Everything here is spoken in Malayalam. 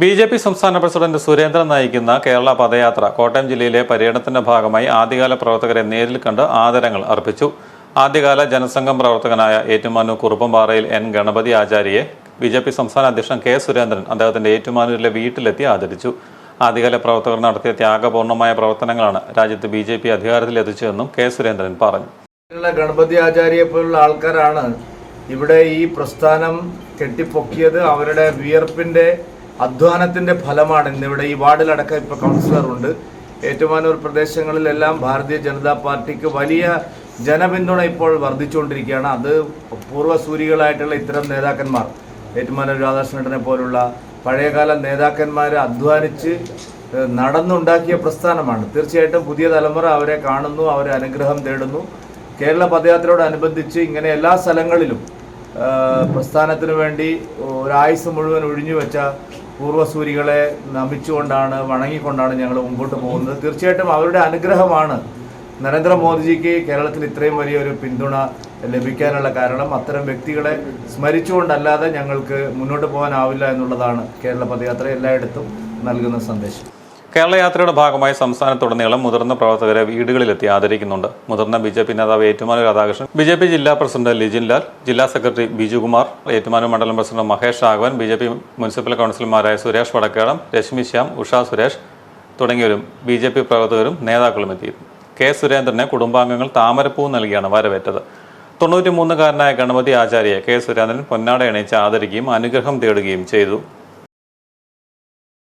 ബി ജെ പി സംസ്ഥാന പ്രസിഡന്റ് സുരേന്ദ്രൻ നയിക്കുന്ന കേരള പദയാത്ര കോട്ടയം ജില്ലയിലെ പര്യടനത്തിന്റെ ഭാഗമായി ആദ്യകാല പ്രവർത്തകരെ നേരിൽ കണ്ട് ആദരങ്ങൾ അർപ്പിച്ചു. ആദ്യകാല ജനസംഘം പ്രവർത്തകനായ ഏറ്റുമാനൂർ കുറുപ്പംപാറയിൽ എൻ ഗണപതി ആചാര്യയെ ബി ജെ പി സംസ്ഥാന അധ്യക്ഷൻ കെ സുരേന്ദ്രൻ അദ്ദേഹത്തിന്റെ ഏറ്റുമാനൂരിലെ വീട്ടിലെത്തി ആദരിച്ചു. ആദ്യകാല പ്രവർത്തകർ നടത്തിയ ത്യാഗപൂർണമായ പ്രവർത്തനങ്ങളാണ് രാജ്യത്ത് ബി ജെ പി അധികാരത്തിലെത്തിച്ചതെന്നും കെ സുരേന്ദ്രൻ പറഞ്ഞു. ഗണപതി ആചാര്യെ പോലുള്ള ആൾക്കാരാണ് ഇവിടെ ഈ പ്രസ്ഥാനം കെട്ടിപ്പൊക്കിയത്. അവരുടെ വിയർപ്പിന്റെ അധ്വാനത്തിന്റെ ഫലമാണ് ഇന്നിവിടെ ഈ വാർഡിലടക്കം ഇപ്പോൾ കൗൺസിലറുണ്ട്. ഏറ്റുമാനൂർ പ്രദേശങ്ങളിലെല്ലാം ഭാരതീയ ജനതാ പാർട്ടിക്ക് വലിയ ജനപിന്തുണ ഇപ്പോൾ വർദ്ധിച്ചുകൊണ്ടിരിക്കുകയാണ്. അത് പൂർവസൂരികളായിട്ടുള്ള ഇത്തരം നേതാക്കന്മാർ ഏറ്റുമാനൂർ രാധാകൃഷ്ണനെ പോലുള്ള പഴയകാല നേതാക്കന്മാർ അധ്വാനിച്ച് നടന്നുണ്ടാക്കിയ പ്രസ്ഥാനമാണ്. തീർച്ചയായിട്ടും പുതിയ തലമുറ അവരെ കാണുന്നു അവരെ അനുഗ്രഹം തേടുന്നു. കേരള പദയാത്രയോടനുബന്ധിച്ച് ഇങ്ങനെ എല്ലാ സ്ഥലങ്ങളിലും പ്രസ്ഥാനത്തിനു വേണ്ടി ഒരായുസ് മുഴുവൻ ഒഴിഞ്ഞു വെച്ച പൂർവസൂരികളെ നമിച്ചുകൊണ്ടാണ് വണങ്ങിക്കൊണ്ടാണ് ഞങ്ങൾ മുമ്പോട്ട് പോകുന്നത്. തീർച്ചയായിട്ടും അവരുടെ അനുഗ്രഹമാണ് നരേന്ദ്രമോദിജിക്ക് കേരളത്തിൽ ഇത്രയും വലിയൊരു പിന്തുണ ലഭിക്കാനുള്ള കാരണം. അത്തരം വ്യക്തികളെ സ്മരിച്ചുകൊണ്ടല്ലാതെ ഞങ്ങൾക്ക് മുന്നോട്ട് പോകാനാവില്ല എന്നുള്ളതാണ് കേരള പദയാത്ര എല്ലായിടത്തും നൽകുന്ന സന്ദേശം. കേരള യാത്രയുടെ ഭാഗമായി സംസ്ഥാനത്തുടനീളം മുതിർന്ന പ്രവർത്തകരെ വീടുകളിലെത്തി ആദരിക്കുന്നുണ്ട്. മുതിർന്ന ബി ജെ പി നേതാവ് Ettumanoor Radhakrishnan B J P ജില്ലാ പ്രസിഡന്റ് ലിജിൻ ലാൽ ജില്ലാ സെക്രട്ടറി ബിജുകുമാർ ഏറ്റുമാനൂർ മണ്ഡലം president Mahesh Raghavan B J P municipal കൗൺസിലർമാരായ സുരേഷ് വടക്കേടം രശ്മി ശ്യാം ഉഷ സുരേഷ് തുടങ്ങിയവരും ബി ജെ പി പ്രവർത്തകരും നേതാക്കളും എത്തിയിരുന്നു. കെ സുരേന്ദ്രനെ കുടുംബാംഗങ്ങൾ താമരപ്പൂ നൽകിയാണ് വരവേറ്റത്. തൊണ്ണൂറ്റിമൂന്നുകാരനായ ഗണപതി ആചാര്യയെ കെ സുരേന്ദ്രൻ പൊന്നാട അണിയിച്ച് ആദരിക്കുകയും അനുഗ്രഹം തേടുകയും ചെയ്തു.